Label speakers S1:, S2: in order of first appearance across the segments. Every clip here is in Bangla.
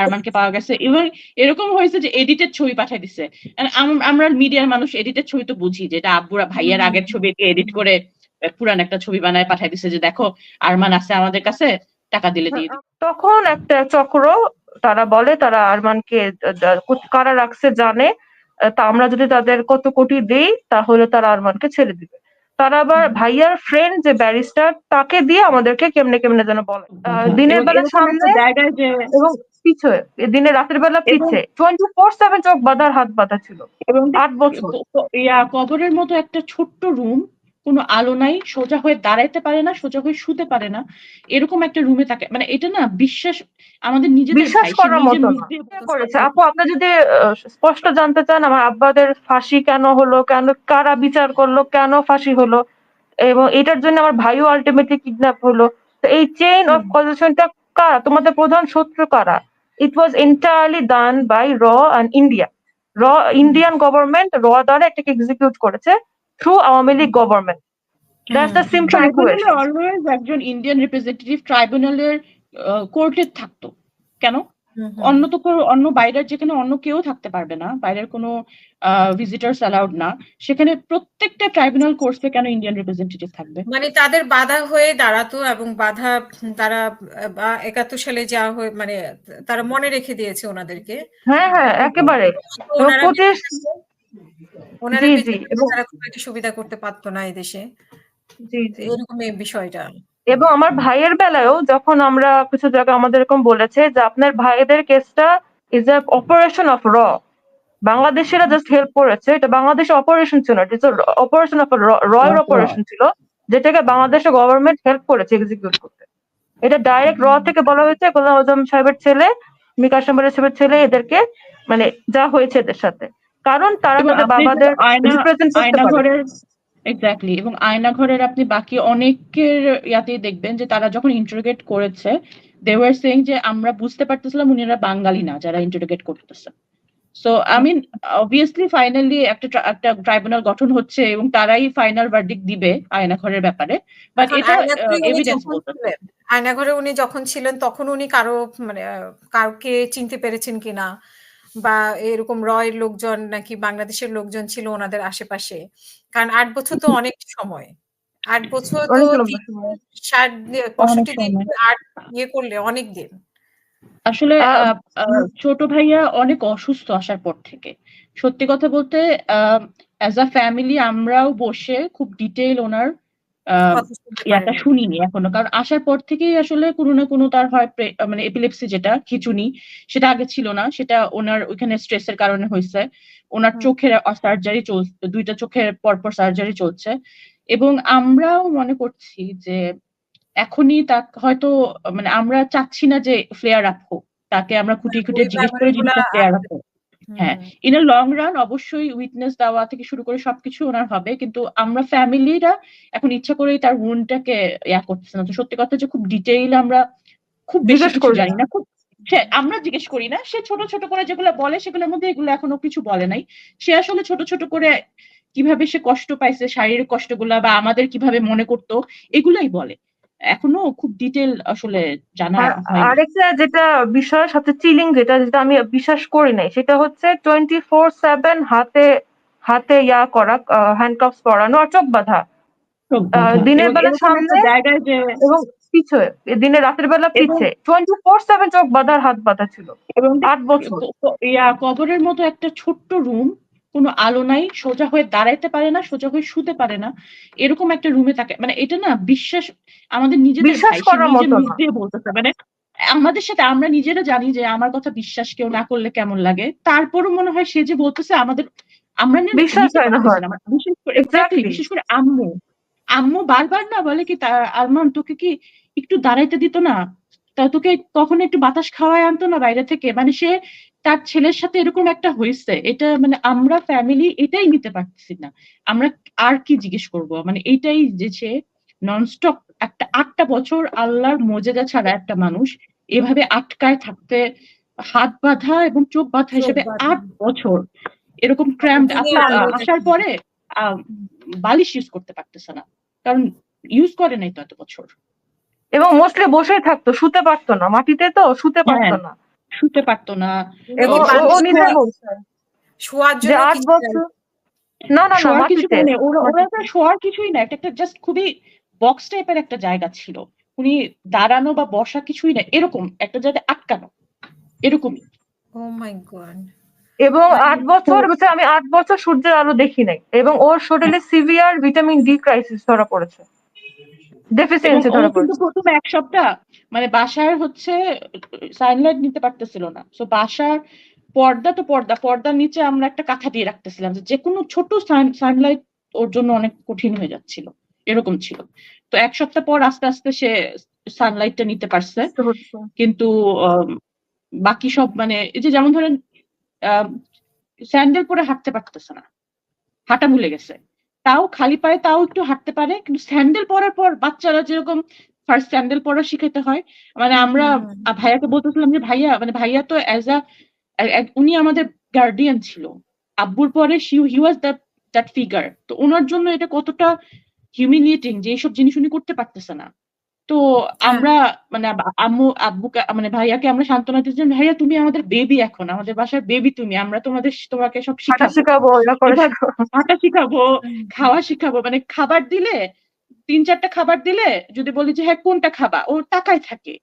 S1: আরমানকে পাওয়া গেছে। এবং এরকম হয়েছে যে এডিটেড ছবি পাঠিয়ে দিছে। আমরা মিডিয়ার মানুষ এডিটেড ছবি তো বুঝি যে এটা আব্বুরা ভাইয়ার আগের ছবিকে এডিট করে পুরান একটা ছবি বানায় পাঠিয়ে দিছে যে দেখো আরমান আছে আমাদের কাছে টাকা দিলে দিয়ে
S2: তখন একটা চক্র তারা বলে তারা আরমানকে কারা রাখছে জানে তা আমরা যদি তাদের কত কোটি দেই তাহলে তারা আরমানকে ছেড়ে দিবে। তারা আবার ভাইয়ার ফ্রেন্ড যে ব্যারিস্টার তাকে দিয়ে আমাদেরকে কেমনে কেমনে যেন বলে। দিনের বেলা সামনে
S1: জায়গায় যে
S2: এবং পিছে দিনের রাতের বেলা পিছে। টোয়েন্টি ফোর সেভেন চোখ বাঁধার হাত বাঁধা ছিল।
S1: এবং
S2: আট বছর।
S1: ইয়া কবরের মতো একটা ছোট্ট রুম কোনো আলো নাই সোজা হয়ে দাঁড়াইতে পারে না সোজা হয়ে শুতে পারে না এরকম একটা রুমে থাকে। মানে এটা না বিশ্বাস আমাদের নিজেদের
S2: বিশ্বাস করার মতো। করেছে। আপু আপনি যদি স্পষ্ট জানতে চান আমার আব্বাদের ফাঁসি কেন হলো কেন কারা বিচার করল কেন ফাঁসি হলো এবং এটার জন্য আমার ভাইও আলটিমেটলি কিডন্যাপ হলো তো এই চেইন অফ। কজেশনটা কারা? তোমাদের প্রধান শত্রু কারা? It was entirely done by র অ্যান্ড ইন্ডিয়া র ইন্ডিয়ান গভর্নমেন্ট র দ্বারা এটাকে এক্সিকিউট করেছে through Awami League government that's the simple
S1: ট্রাইব্যুনালে অলওয়েজ একজন ইন্ডিয়ান রিপ্রেজেন্টেটিভ ট্রাইব্যুনালের কোর্টে থাকতো। কেন? অন্য তো অন্য বাইরের যেখানে অন্য কেউ থাকতে পারবে না বাইরের কোনো ভিজিটার্স অ্যালাউড না সেখানে প্রত্যেকটা ট্রাইব্যুনাল কোর্সে কেন ইন্ডিয়ান রিপ্রেজেন্টেটিভ থাকবে?
S3: মানে তাদের বাধা হয়ে দাঁড়াতো এবং বাধা তারা বা একাত্তর সালে যা হয়ে মানে তারা মনে রেখে দিয়েছে ওনাদেরকে।
S2: হ্যাঁ হ্যাঁ একেবারে।
S3: ওনারা সুবিধা করতে পারতো না এই দেশে
S2: জি জি।
S3: এরকম বিষয়টা।
S2: এবং আমার ভাইয়ের বেলায়ও যখন আমরা কিছু জায়গায় আমাদের এরকম বলেছে যে আপনার ভাইদের কেসটা ইজ এ অপারেশন অফ র বাংলাদেশিরা জাস্ট হেল্প করেছে এটা বাংলাদেশ অপারেশন ছিল ইটস অপারেশন অফ রয়ের অপারেশন ছিল যেটাকে বাংলাদেশের গভর্নমেন্ট হেল্প করেছে এক্সিকিউট করতে। এটা ডাইরেক্ট র থেকে বলা হয়েছে গোলাম আজম সাহেবের ছেলে মিকা সাহেবের সাহেবের ছেলে এদেরকে মানে যা হয়েছে এদের সাথে। কারণ তারা তাদের বাবাদের রিপ্রেজেন্ট করতে পারে
S1: এক্স্যাক্টলি এবং আয়না ঘরের আপনি বাকি অনেকের ইয়াতেই দেখবেন যে তারা যখন ইন্টারোগেট করেছে দে ওয়ার সেইং যে আমরা বুঝতে পারতেছিলাম উনিরা বাঙালি না যারা ইন্টারোগেট করতেছে। So I mean obviously finally একটা একটা ট্রাইব্যুনাল গঠন হচ্ছে এবং তারাই ফাইনাল ভার্ডিক দিবে আয়না ঘরের ব্যাপারে বাট এটা
S3: আয়নাঘরে উনি
S1: এভিডেন্স
S3: ছিলেন, আয়নাঘরে উনি যখন ছিলেন তখন উনি কারও মানে কাউকে চিনতে পেরেছেন কিনা? বা এরকম রয়ের লোকজন নাকি বাংলাদেশের লোকজন ছিল ওনাদের আশেপাশে? কারণ আট বছর তো অনেক সময়। আট বছর তো। ষাট পঁয়ষট্টি দিন আট ইয়ে করলে অনেক দিন।
S1: আসলে ছোট ভাইয়া অনেক অসুস্থ আসার পর থেকে। সত্যি কথা বলতে অ্যাজ আ ফ্যামিলি আমরাও বসে খুব ডিটেইল ওনার ইয়াটা
S3: পারেনি।
S1: শুনিনি এখনও। কারণ আসার পর থেকেই আসলে কোনো না কোনো তার হয় মানে এপিলেপসি যেটা খিচুনি সেটা আগে ছিল না। সেটা ওনার ওইখানে স্ট্রেসের কারণে হয়েছে। ওনার। চোখের সার্জারি চলছে দুইটা চোখের পরপর সার্জারি চলছে। এবং আমরাও মনে করছি যে এখনই তা হয়তো মানে আমরা চাচ্ছি না যে ফ্লেয়ার আপ হোক। তাকে আমরা খুঁটিয়ে খুঁটিয়ে জিজ্ঞেস করে জিনিসটা ফ্লেয়ার আপ হোক। হ্যাঁ ইন এ লং রান অবশ্যই উইটনেস দেওয়া থেকে শুরু করে সবকিছু ওনার হবে। কিন্তু আমরা ফ্যামিলিরা এখন ইচ্ছা করেই তার উনটাকে ইয়া করতেছে না। তো সত্যি কথা যে খুব ডিটেইল আমরা খুব বেশি
S2: জিজ্ঞেস
S1: কিছু
S2: করি
S1: জানি না। খুব সে আমরা জিজ্ঞেস করি না। সে ছোট ছোট করে যেগুলো বলে সেগুলোর মধ্যে এগুলো এখনও কিছু বলে নাই। সে আসলে ছোট ছোট করে কীভাবে সে কষ্ট পাইছে শারীরিক কষ্টগুলা বা আমাদের কীভাবে মনে করতো এগুলাই বলে। এখনও খুব ডিটেল আসলে জানা
S2: আরেকটা যেটা বিষয় সবচেয়ে চিলিং যেটা যেটা আমি বিশ্বাস করি নাই সেটা হচ্ছে টোয়েন্টি ফোর সেভেন হাতে হাতে ইয়া করা হ্যান্ডকাপস পরানো আর চোখ বাঁধা। দিনের বেলা সামনে এবং পিছে দিনের রাতের বেলা পিছে টোয়েন্টি ফোর সেভেন চোখ বাঁধার হাত বাঁধা ছিল।
S1: এবং
S2: আট বছর।
S1: ইয়া কবরের মতো একটা ছোট্ট রুম কোনো আলো নাই সোজা হয়ে দাঁড়াইতে পারে না সোজা হয়ে শুতে পারে না। এরকম একটা রুমে থাকে। মানে এটা না বিশ্বাস আমাদের নিজেদের। দিয়ে বলতেছে। মানে আমাদের সাথে আমরা নিজেরা জানি যে আমার কথা বিশ্বাস কেউ না করলে কেমন লাগে। তারপরও মনে হয় সে যে বলতেছে আমাদের আমরা
S2: বিশ্বাস হয় না
S1: পারতেছি
S2: হয়।
S1: না। বিশেষ করে আম্মু। আম্মু বারবার না বলে কি আরমান তোকে কি একটু দাঁড়াইতে দিত না? তা তোকে কখনো একটু বাতাস খাওয়ায় আনতো না বাইরে থেকে? মানে সে তার ছেলের সাথে এরকম একটা হয়েছে এটা মানে আমরা ফ্যামিলি এটাই নিতে পারতেছি না। আমরা আর কি জিজ্ঞেস করব? মানে এটাই যে সে ননস্টপ একটা আটটা বছর আল্লাহর মজেদা ছাড়া একটা মানুষ এভাবে আটকায় থাকতে হাত বাঁধা এবং চোখ বাঁধা হিসেবে আট বছর এরকম ক্র্যাম্প আসার পরে বালিশ ইউজ করতে পারতেছে না। কারণ ইউজ করে নাই তো এত বছর।
S2: এবং মোস্টলি বসে থাকতো শুতে পারতো না। মাটিতে তো শুতে পারতো
S1: হ্যাঁ।
S2: না।
S1: শুতে পারতো না।
S2: এবং
S3: শোয়ার জন্য
S2: আট বছর না না না
S1: কিছু মানে ওরা ওরা তো
S2: মাটিতে।
S1: শোয়ার কিছুই না একটা জাস্ট খুবই বক্স টাইপের একটা জায়গা ছিল। উনি দাঁড়ানো বা বসা কিছুই না এরকম একটা জায়গায় আটকানো। এরকমই।
S3: Oh my God.
S2: এবং আট বছর আমি আট বছর সূর্যের আলো দেখি নাই। এবং ওর শরীরে সিভিয়ার ভিটামিন ডি ক্রাইসিস ধরা পড়েছে। ডেফিসিয়েন্সি ধরা
S1: কিন্তু প্রথম এক সপ্তাহ মানে বাসার হচ্ছে সানলাইট নিতে পারতেছিল না। সো বাসার পর্দা তো পর্দা পর্দার নিচে আমরা একটা কাঁথা দিয়ে রাখতেছিলাম যে যে কোনো ছোট সানলাইট ওর জন্য অনেক কঠিন হয়ে যাচ্ছিল এরকম ছিল। তো এক সপ্তাহ পর আস্তে আস্তে সে সানলাইটটা নিতে পারছে। কিন্তু বাকি সব মানে এই যে যেমন ধরেন স্যান্ডেল পরে হাঁটতে পারতেছে না। হাঁটা ভুলে গেছে। তাও খালি পায়ে তাও একটু হাঁটতে পারে কিন্তু স্যান্ডেল পরার পর বাচ্চারা যেরকম ফার্স্ট স্যান্ডেল পরা শিখাতে হয় মানে আমরা ভাইয়াকে বলতেছিলাম যে ভাইয়া মানে ভাইয়া তো অ্যাজ আ উনি আমাদের গার্ডিয়ান ছিল আব্বুর পরে he was that that figure তো ওনার জন্য এটা কতটা হিউমিলিয়েটিং যে এইসব জিনিস উনি করতে পারতেছে না। তো আমরা মানে আম্মু আব্বুকে মানে ভাইয়াকে আমরা সান্ত্বনা দিয়েছিলাম ভাইয়া তুমি আমাদের বেবি এখন আমাদের বাসার বেবি তুমি আমরা তোমাদের তোমাকে সব শিখাবো। হাঁটা শিখাবো খাওয়া শিখাবো মানে খাবার দিলে তিন চারটা খাবার দিলে যদি বলি যে হ্যাঁ কোনটা খাবা? ও তাকায় থাকে।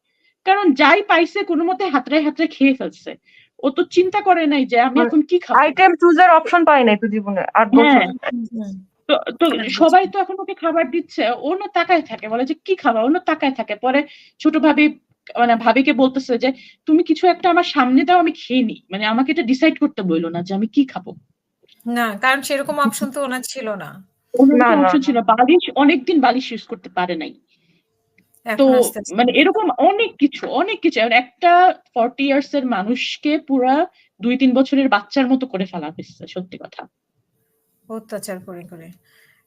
S1: কারণ যাই পাইছে কোনো মতে হাতরে হাতড়ায় খেয়ে ফেলছে। ও তো চিন্তা করে নাই যে আমি
S2: মানে
S1: এখন কি খাব?
S2: আইটেম চুজের অপশন পাই নাই তো জীবনে
S1: হ্যাঁ। তো তো সবাই তো এখন ওকে খাবার দিচ্ছে। ও না তাকায় থাকে বলে যে কি খাবা ও না তাকায় থাকে। পরে ছোট ভাবি মানে ভাবিকে বলতেছে যে তুমি কিছু একটা আমার সামনে দাও আমি খেয়ে নিই। মানে আমাকে এটা ডিসাইড করতে বলল না যে আমি কি খাব?
S3: না কারণ সেরকম অপশন তো ওনার ছিল না।
S1: ওনার
S2: না, না, না।
S1: ছিল। বালিশ অনেকদিন বালিশ ইউজ করতে পারে নাই। তো মানে এরকম অনেক কিছু অনেক কিছু। একটা ফর্টি ইয়ার্স এর মানুষকে পুরা দুই তিন বছরের বাচ্চার মতো করে ফেলা হয়েছে সত্যি কথা।
S3: অত্যাচার করে করে।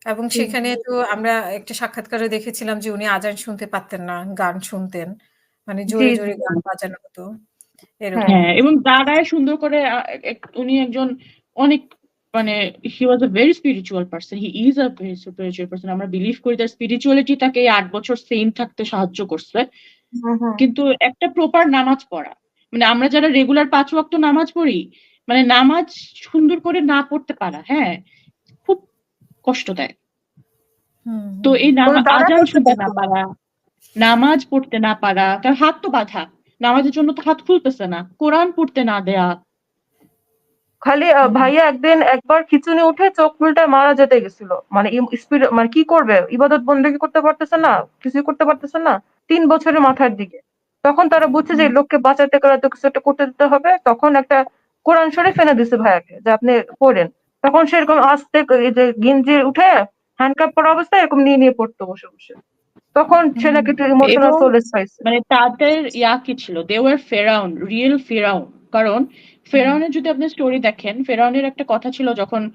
S3: এবং সেখানে তো আমরা একটা সাক্ষাৎকারে দেখেছিলাম যে উনি আজান শুনতে পারতেন না গান শুনতেন। মানে জোরে জোরে গান বাজানো হতো
S1: হ্যাঁ এবং দাঁড়ায় সুন্দর করে উনি একজন অনেক মানে he was a very spiritual person he is a very spiritual person আমরা বিলিভ করি তার স্পিরিচুয়ালিটি তাকে এই আট বছর সেম থাকতে সাহায্য করছে।
S2: হুম, হুম।
S1: কিন্তু একটা প্রপার নামাজ পড়া। মানে আমরা যারা রেগুলার পাঁচ ওয়াক্ত নামাজ পড়ি মানে নামাজ সুন্দর করে না পড়তে পারা হ্যাঁ। কষ্ট দেয়। তো এই আজান শুনতে না পারা নামাজ পড়তে না পারা কারণ হাত তো বাঁধা। নামাজের জন্য তো হাত খুলতেছে না। কোরআন পড়তে না দেয়া।
S2: খালি ভাইয়া একদিন একবার খিচুনি উঠে চোখ উল্টায় মারা যেতে গেছিল। মানে স্পিরিট মানে কি করবে? ইবাদত বন্দেগী করতে পারতেছে না? কিছুই করতে পারতেছে না? তিন বছরের মাথার দিকে। তখন তারা বুঝছে যে লোককে বাঁচাতে গেলে তো কিছু একটা করতে দিতে হবে। তখন একটা কোরআন শরীফ এনে দিছে ভাইয়াকে যে আপনি পড়েন। তখন সেরকম আস্তে যে গিঞ্জি উঠে হ্যান্ডকাপ পরা অবস্থায় এরকম নিয়ে নিয়ে পড়তো বসে বসে। তখন ছেলেকে একটু ইমোশনাল সোলেস পাইছে।
S1: মানে তাদের ইয়া কি ছিল? দে ওয়ার ফেরাউন রিয়েল ফেরাউন কারণ ফেরাউনের যদি আপনি স্টোরি দেখেন ফেরাউনের একটা কথা ছিল যখন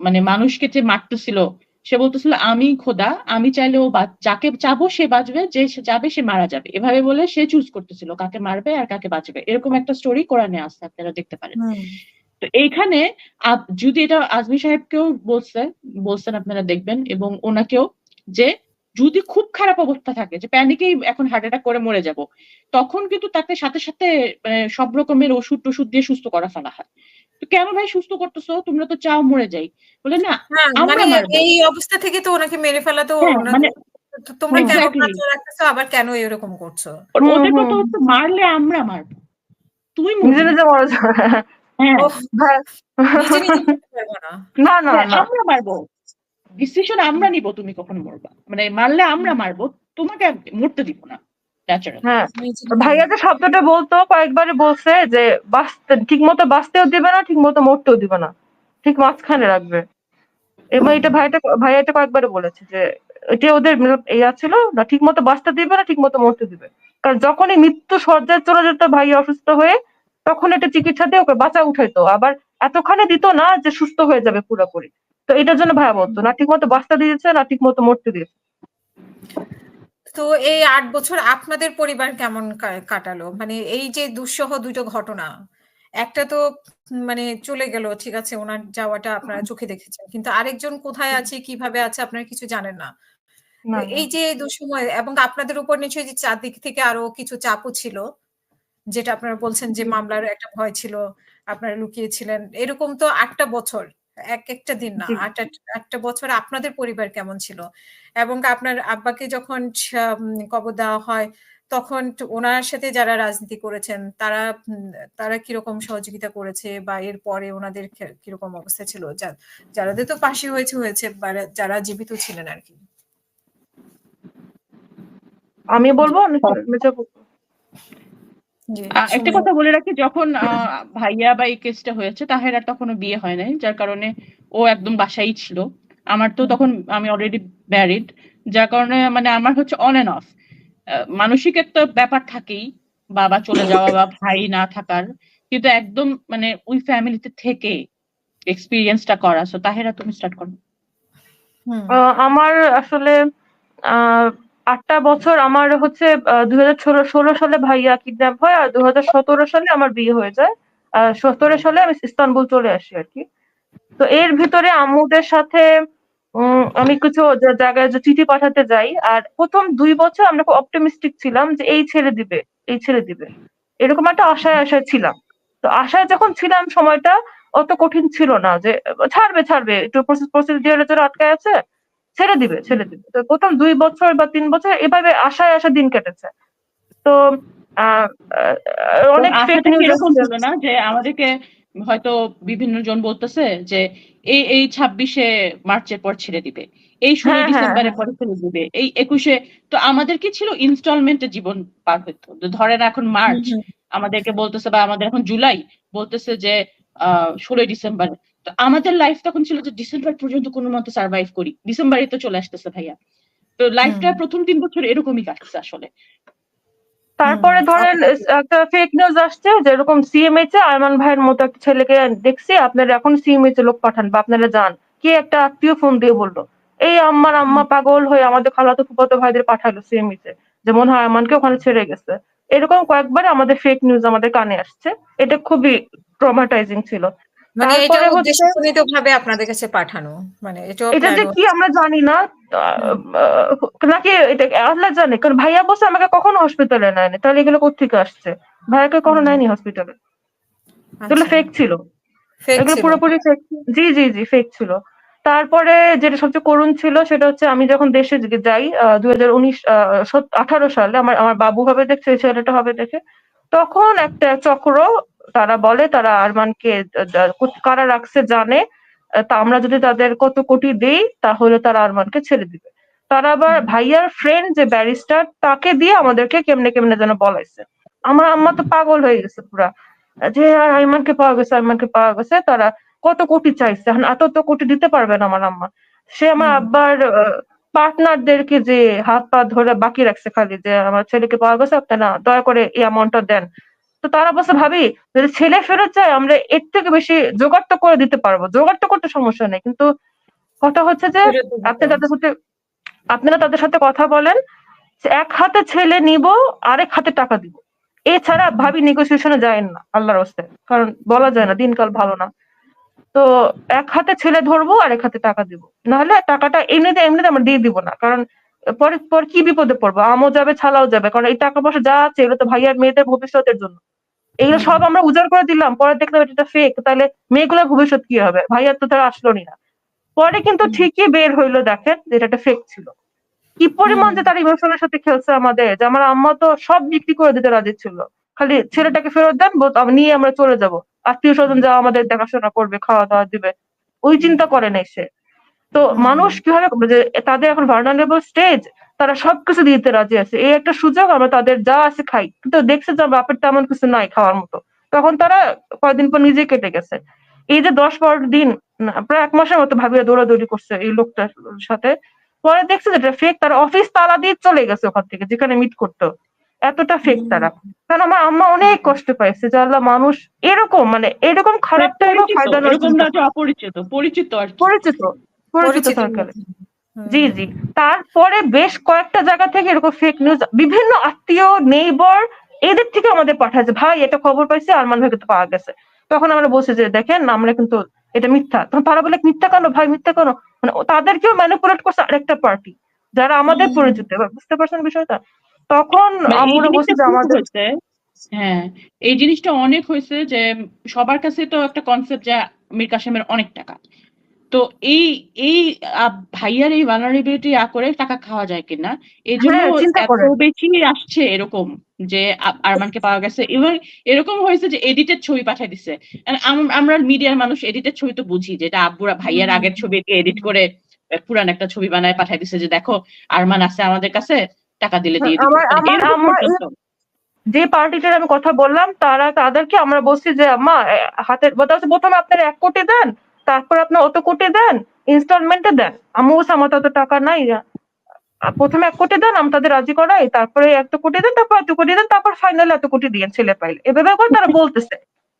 S1: মানে মানুষকে যে মারতেছিল সে বলতেছিল আমি খোদা আমি চাইলে ও বা- যাকে চাবো সে বাঁচবে যে সে যাবে সে মারা যাবে। এভাবে বলে সে চুজ করতেছিল কাকে মারবে আর কাকে বাঁচবে। এরকম একটা স্টোরি কোরআনে আসছে আপনারা দেখতে পারেন। তো এইখানে যদি এটা আজমি সাহেবকেও বলছে বলছেন আপনারা দেখবেন এবং ওনাকেও যে যদি খুব খারাপ অবস্থা থাকে যে প্যানিকেই এখন হার্ট অ্যাটাক করে মরে যাব তখন কিন্তু তাকে সাথে সাথে মানে সব রকমের ওষুধ টষুধ দিয়ে সুস্থ করা ফেলা হয়। তো কেন ভাই সুস্থ করতেছো? তোমরা তো চাও মরে যাই। বলে না
S3: হ্যাঁ,
S1: আমরা
S3: মানে এই অবস্থা থেকে তো ওনাকে মেরে ফেলা তো
S1: হ্যাঁ, মানে
S3: তোমরা কেন রাখতেছো আবার কেন এরকম করছ?
S1: ওদের কথা হচ্ছে মারলে আমরা মারবো। তুই
S2: মারা যাবে।
S1: হ্যাঁ।
S3: ওহ,
S2: ভাই
S3: নিজে নিজে করতে পারব না।
S2: না না
S1: হ্যাঁ,
S2: না।
S1: আমরা মারবো। ডিসিশন আমরা নিব তুমি কখন মরবা। মানে মারলে আমরা মারবো তোমাকে মরতে দিব না
S2: হ্যাঁ। ভাইয়া যে শব্দটা বলতো কয়েকবারই বলছে যে বাঁচতে ঠিক মতো বাঁচতেও দিবে না ঠিক মতো মরতেও দিবে না। ঠিক মাঝখানে রাখবে। এবং এটা ভাইটা ভাইয়া এটা কয়েকবারই বলেছে যে এটা ওদের ইয়া ছিল না ঠিক মতো বাঁচতে দিবে না ঠিক মতো মরতে দিবে। কারণ যখনই মৃত্যু সজ্জায় চলে যেত ভাইয়া অসুস্থ হয়ে তখন এটা চিকিৎসা দিয়ে ওকে বাঁচা উঠাইতো। আবার এতখানি দিত না যে সুস্থ হয়ে যাবে পুরোপুরি। তো এটার জন্য ভাইয়া বলতো না ঠিক মতো বাঁচতে দিয়েছে না ঠিক মতো মরতে দিয়েছে।
S3: তো এই আট বছর আপনাদের পরিবার কেমন কাটালো? মানে এই যে দুঃসহ দুটো ঘটনা একটা তো মানে চলে গেল ঠিক আছে ওনার যাওয়াটা আপনারা চোখে দেখেছেন কিন্তু আরেকজন কোথায় আছে কীভাবে আছে আপনারা কিছু জানেন না। এই যে দুঃসময় এবং আপনাদের উপর নিশ্চয়ই যে চারদিক থেকে আরও কিছু চাপও ছিল যেটা আপনারা বলছেন যে মামলার একটা ভয় ছিল, আপনারা লুকিয়েছিলেন। এরকম তো ৮ বছর এক একটা দিন না।
S2: জি।
S3: ৮ আট ৮ বছর আপনাদের পরিবার কেমন ছিল? এবং আপনার আব্বাকে যখন কবর দেওয়া হয়, তখন ওনার সাথে যারা রাজনীতি করেছেন, তারা তারা কীরকম সহযোগিতা করেছে বা এর পরে ওনাদের কীরকম অবস্থা ছিল? যা যারাদের তো ফাঁসি হয়েছে, হয়েছে যারা জীবিত ছিলেন আর কি
S2: আমি বলব
S1: আ একটা কথা বলে রাখি যখন ভাইয়া বা এই কেসটা হয়েছে তাহেরার তখনও বিয়ে হয় নাই। যার কারণে ও একদম বাসায়ই ছিল। আমার তো তখন আমি অলরেডি ম্যারিড। যার কারণে মানে আমার হচ্ছে অন অ্যান্ড অফ। মানসিক একটা ব্যাপার থাকেই। বাবা চলে যাওয়া বা ভাই না থাকার। কিন্তু একদম মানে ওই ফ্যামিলিতে থেকে এক্সপেরিয়েন্সটা করা। সো তাহেরা তুমি স্টার্ট করো।
S2: আমার আসলে আ ৮ টা বছর আমার হচ্ছে আ ২০১৬ ১৬ সালে ভাইয়া কিডন্যাপ হয় আর ২০১৭ সালে আমার বিয়ে হয়ে যায়। আ ১৭ সালে আমি ইস্তানবুল চলে আসি আর কি তো এর ভিতরে আম্মুদের সাথে আমি কিছু জায়গায় যে চিঠি পাঠাতে যাই। আর ১ম ২ বছর আমরা খুব অপটিমিস্টিক ছিলাম যে এই ছেড়ে দিবে, এই ছেড়ে দিবে। এরকম একটা আশায়, আশায় ছিলাম। তো আশায় যখন ছিলাম সময়টা অত কঠিন ছিল না যে ছাড়বে, ছাড়বে। একটু প্রসেস এর জন্য আটকায় আছে। ছেড়ে দিবে, ছেড়ে দিবে। তো ১ম ২ বছর বা তিন বছর এভাবে আশায়, আশায় দিন কেটেছে। তো অনেক
S1: এরকম ছিল না যে আমাদেরকে হয়তো বিভিন্ন জন বলতেছে যে এই, এই ২৬ এ মার্চের পর ছেড়ে দিবে। এই ১৬
S2: হ্যাঁ, হ্যাঁ,
S1: ডিসেম্বরের
S2: হ্যাঁ।
S1: পরে ছেড়ে দিবে। এই ২১ এ তো আমাদের কি ছিল ইনস্টলমেন্ট জীবন পার হইতো। ধরেন এখন মার্চ আমাদেরকে বলতেছে বা আমাদের এখন জুলাই বলতেছে যে আ ১৬ ডিসেম্বর। তো আমাদের লাইফ তখন ছিল যে ডিসেম্বর পর্যন্ত কোনো মতো সারভাইভ করি। ডিসেম্বরেই তো চলে আসতেছে ভাইয়া। তো লাইফটা
S3: প্রথম
S1: ১ম ৩ বছর এরকমই কাটছে আসলে।
S2: তারপরে ধরেন একটা ফেক নিউজ আসছে যে এরকম সিএমএইচ এ আরমান ভাইয়ের মতো একটা ছেলেকে দেখছি আপনারা এখন সিএমএইচ এ লোক পাঠান বা আপনারা যান। কে একটা আত্মীয় ফোন দিয়ে বলল এই আম্মার আম্মা পাগল হয়ে আমাদের খালাতো ফুফাতো ভাইদের পাঠালো সিএমএইচ এ। যে মনে হয় আরমানকে ওখানে ছেড়ে গেছে। এরকম কয়েকবার আমাদের ফেক নিউজ আমাদের কানে আসছে। এটা খুবই ট্রমাটাইজিং ছিল।
S3: মানে এটা
S2: হচ্ছে
S3: উদ্দেশ্যপ্রণীতভাবে আপনাদের কাছে পাঠানো। মানে এটাও
S2: এটা যে কি আমরা জানি না। নাকি এটা আল্লাহ জানে। কারণ ভাইয়া বলছে আমাকে কখনো হসপিটালে নেয়নি। তাহলে এগুলো কোত্থেকে আসছে? ভাইয়াকে কখনো নেয়নি হসপিটালে। এগুলো
S3: আচ্ছা।
S2: ফেক ছিল। এগুলো পুরোপুরি ফেক জি, জি, জি ফেক ছিল। তারপরে যেটা সবচেয়ে করুণ ছিল সেটা হচ্ছে আমি যখন দেশে যাই আ ২০১৯ উনিশ ১৮ সালে আমার আমার বাবু হবে দেখছে ছেলেটা হবে দেখে। তখন একটা চক্র তারা বলে তারা আরমানকে কারা রাখছে জানে। তা আমরা যদি তাদের কত কোটি দেই তাহলে তারা আরমানকে ছেড়ে দিবে। তারা আবার ভাইয়ার ফ্রেন্ড যে ব্যারিস্টার তাকে দিয়ে আমাদেরকে কেমনে, কেমনে যেন বলাইছে। আমার আম্মা তো পাগল হয়ে গেছে পুরা। যে আর আইমানকে পাওয়া গেছে, আইমানকে পাওয়া গেছে। তারা কত কোটি চাইছে। এখন এত, তো কোটি দিতে পারবে না আমার আম্মা। সে আমার আব্বার পার্টনারদেরকে যে হাত পা ধরে বাকি রাখছে খালি যে আমার ছেলেকে পাওয়া গেছে আপনারা দয়া করে এই অ্যামাউন্টটা দেন। তো তারা বলছে ভাবি যদি ছেলে ফেরত চায় আমরা এর থেকে বেশি জোগাড় তো করে দিতে পারব। জোগাড় তো করতে সমস্যা নেই। কিন্তু কথা হচ্ছে যে আপনি তাদের সাথে আপনারা তাদের সাথে কথা বলেন। এক হাতে ছেলে নিবো, আরেক হাতে টাকা দিব। এছাড়া ভাবি নেগোসিয়েশনে এ যায়েন না আল্লাহর হস্তে। কারণ বলা যায় না দিনকাল ভালো না। তো এক হাতে ছেলে ধরবো আরেক হাতে টাকা দিব। নাহলে টাকাটা এমনিতে, এমনিতে আমরা দিয়ে দিব না। কারণ পরে, পর কি বিপদে পড়ব? আমও যাবে, ছালাও যাবে। কারণ এই টাকা পয়সা যা আছে এগুলো তো ভাইয়ার মেয়েদের ভবিষ্যতের জন্য। এগুলো সব আমরা উজাড় করে দিলাম। পরে দেখলাম এটা ফেক। তাহলে মেয়েগুলোর ভবিষ্যৎ কি হবে? ভাইয়ার তো তারা আসলোনই না। পরে কিন্তু ঠিকই বের হইল দেখেন এটা একটা ফেক ছিল। কি পরিমাণ যে তার ইমোশন এর সাথে খেলছে আমাদের যে আমার আম্মা তো সব বিক্রি করে দিতে রাজি ছিল। খালি ছেলেটাকে ফেরত দেন নিয়ে আমরা চলে যাব। আত্মীয়স্বজন যা আমাদের দেখাশোনা করবে, খাওয়া-দাওয়া দিবে। ওই চিন্তা করে নাই সে। তো মানুষ কীভাবে যে তাদের এখন ভালনারেবল স্টেজ তারা সবকিছু দিতে রাজি আছে। এই একটা সুযোগ আমরা তাদের যা আছে খাই। কিন্তু দেখছে যে বাপের তেমন কিছু নাই খাওয়ার মতো। তখন তারা কয়েকদিন পর নিজে কেটে গেছে। এই যে দশ বারো দিন প্রায় ১ মাসের মতো ভাবিয়া দৌড়াদৌড়ি করছে এই লোকটার সাথে। পরে দেখছে যে ফেক তারা অফিস তালা দিয়ে চলে গেছে ওখান থেকে যেখানে মিট করতো এতটা ফেক তারা। কারণ আমার আম্মা অনেক কষ্ট পাইছে যে আল্লাহ মানুষ এরকম মানে এরকম খারাপটা
S1: এরকম না যে অপরিচিত। পরিচিত
S2: পরিচিত, পরিচিত।
S3: হুম।
S2: জি, জি। তারপরে বেশ কয়েকটা জায়গা থেকে এরকম ফেক নিউজ বিভিন্ন আত্মীয়, নেইবার এদের থেকে আমাদের পাঠায় যে ভাই এটা খবর পাইছে আরমান ভাইকে তো পাওয়া গেছে। তখন আমরা বলছি যে দেখেন আমরা কিন্তু এটা মিথ্যা। তখন তারা বলে মিথ্যা কেন ভাই মিথ্যা কেন? মানে তাদেরকেও ম্যানিপুলেট করছে আরেকটা পার্টি। যারা আমাদের পরিচিত। বুঝতে পারছেন বিষয়টা? তখন আম্মুরা বলছে যে আমাদের
S1: হ্যাঁ, এই জিনিসটা অনেক হয়েছে যে সবার কাছে তো একটা কনসেপ্ট যে মীর কাসেমের অনেক টাকা। তো এই এই ভাইয়ার এই vulnerability আ করে টাকা খাওয়া যায় কিনা এই
S2: জন্য
S1: বেশি আসছে এরকম যে আরমানকে পাওয়া গেছে এবং এরকম হয়েছে যে এডিটেড ছবি পাঠায় দিছে। আমরা মিডিয়ার মানুষ এডিটেড ছবি তো বুঝি যে এটা আব্বুরা ভাইয়ার আগের। ছবিকে এডিট করে পুরান একটা ছবি বানায় পাঠায় দিছে যে দেখো আরমান আছে আমাদের কাছে টাকা দিলে দিয়ে।
S2: আমার-
S1: মানে।
S2: যে পার্টিটার আমি কথা বললাম তারা তাদেরকে আমরা বলছি যে আম্মা হাতের প্রথমে আপনার এক কোটি দেন তারপর আপনার অত কোটি দেন ইনস্টলমেন্টে দেন। বলছে, আমার তো অত টাকা নাই। প্রথমে এক কোটি দেন, আমি তাদের রাজি করাই। তারপরে এত কোটি দেন, তারপর এত কোটি দেন, তারপর ফাইনালি এত কোটি দিয়ে ছেলে পাইলে। এভাবে করে তারা বলতেছে।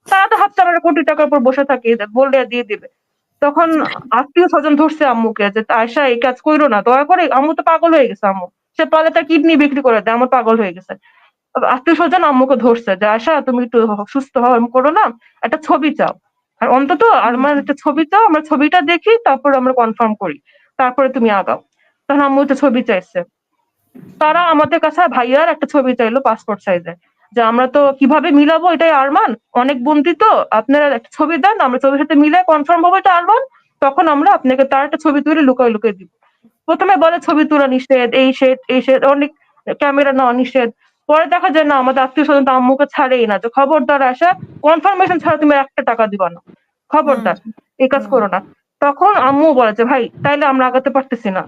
S2: তারা তো ভাবছে, আমরা কোটি টাকার উপর বসে থাকি বললে দিয়ে দিবে। তখন আত্মীয় স্বজন ধরছে আম্মুকে যে আয়সা এই কাজ করো না, দয়া করে, আম্মু তো পাগল হয়ে গেছে, আম্মু। সে পালে তার কিডনি বিক্রি করে দেয়, আমার পাগল হয়ে গেছে। আত্মীয় স্বজন আম্মুকে ধরছে যে আশা তুমি একটু সুস্থ হও এরম করো না। একটা ছবি চাও। আর অন্তত আমার একটা ছবি চাও আমরা ছবিটা দেখি, তারপর আমরা কনফার্ম করি। তারপরে তুমি আগাও। তখন আম্মু একটা ছবি চাইছে। তারা আমাদের কাছে ভাইয়ার একটা ছবি চাইলো পাসপোর্ট সাইজে যে আমরা তো কীভাবে মিলাবো এটাই আরমান? অনেক বন্দি তো, আপনারা একটা ছবি দেন, আমরা ছবির সাথে মিলে কনফার্ম হব এটা আরমান। তখন আমরা আপনাকে তার একটা ছবি তুলে লুকাই লুকাই দিব। প্রথমে বলে ছবি তোলা নিষেধ, এই শেড এই শেড, অনেক ক্যামেরা নেওয়া নিষেধ। পরে দেখা যায় না আমাদের আত্মীয় স্বজন তো আম্মুকে ছাড়েই না। যে খবরদার আসা কনফার্মেশন ছাড়া তুমি একটা টাকা দিবা না। খবরদার এই কাজ করো না। তখন আম্মু বলে যে ভাই তাইলে আমরা আগাতে পারতেছি না।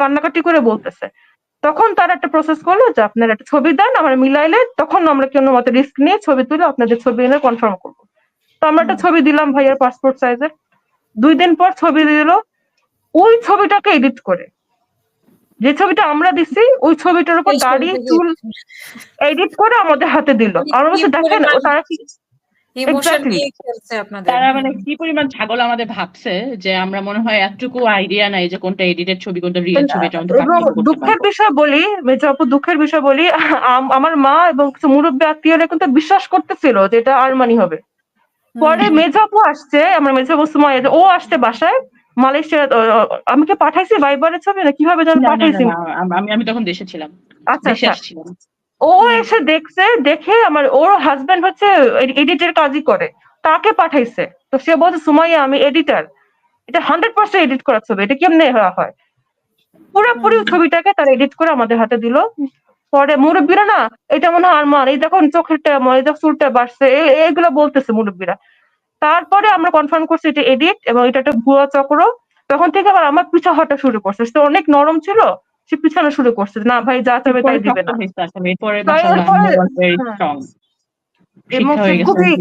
S2: কান্নাকাটি করে বলতেছে। তখন তারা একটা প্রসেস করল যে আপনারা একটা ছবি দেন আমরা মিলাইলে তখন আমরা কোনো মতে রিস্ক নিয়ে ছবি তুলে আপনাদের ছবি এনে কনফার্ম করব? তো আমরা একটা ছবি দিলাম ভাইয়ের পাসপোর্ট সাইজের দুই দিন পর ছবি দিল। ওই ছবিটাকে এডিট করে। যে ছবিটা আমরা দিছি ওই ছবিটার উপর দাড়ি চুল এডিট করে আমাদের হাতে দিল। আমরা বলছি দেখেন তারা কি
S1: তারা মানে কি পরিমাণ ছাগল আমাদের ভাবছে যে আমরা মনে হয় এতটুকু আইডিয়া নাই যে কোনটা এডিটেড ছবি কোনটা রিয়েল ছবি
S2: দুঃখের বিষয় বলি মেজো আপু দুঃখের বিষয় বলি আমার মা এবং কিছু মুরব্বী আত্মীয়রা কিন্তু বিশ্বাস করতেছিল যে এটা আরমানি হবে। পরে
S3: হুম।
S2: মেজো আপু আসছে আমার মেজো আপু সুমাইয়া ও আসছে বাসায় মালয়েশিয়া আহ, আমি কি পাঠাইছি ভাইবারের ছবি না কীভাবে যেন পাঠাইছি?
S1: আমি আমি তখন দেশে ছিলাম।
S2: আচ্ছা আচ্ছা।
S1: আসছিলাম।
S2: ও এসে দেখছে দেখে আমার ওর হাজবেন্ড হচ্ছে এডিটের কাজই করে। তাকে পাঠাইছে। তো সে বলছে সুমাইয়া আমি এডিটার এটা হান্ড্রেড পার্সেন্ট এডিট করা ছবি এটা কেমনে হওয়া হয়? পুরোপুরি ছবিটাকে তারা এডিট করে আমাদের হাতে দিল। পরে মুরব্বীরা না এটা মনে হয় আরমান এই দেখুন চোখেরটা আমার এই দেখো চুলটা বাড়ছে এ- এইগুলো বলতেছে মুরব্বীরা। তারপরে আমরা কনফার্ম করছি এটা এডিট এবং এটা একটা ভুয়া চক্র তখন থেকে আবার আমার পিছা হটা শুরু করছে সে অনেক নরম ছিল সে পিছানো শুরু করছে না ভাই যা চাবে তাই দিবে না হ্যাঁ। খুবই।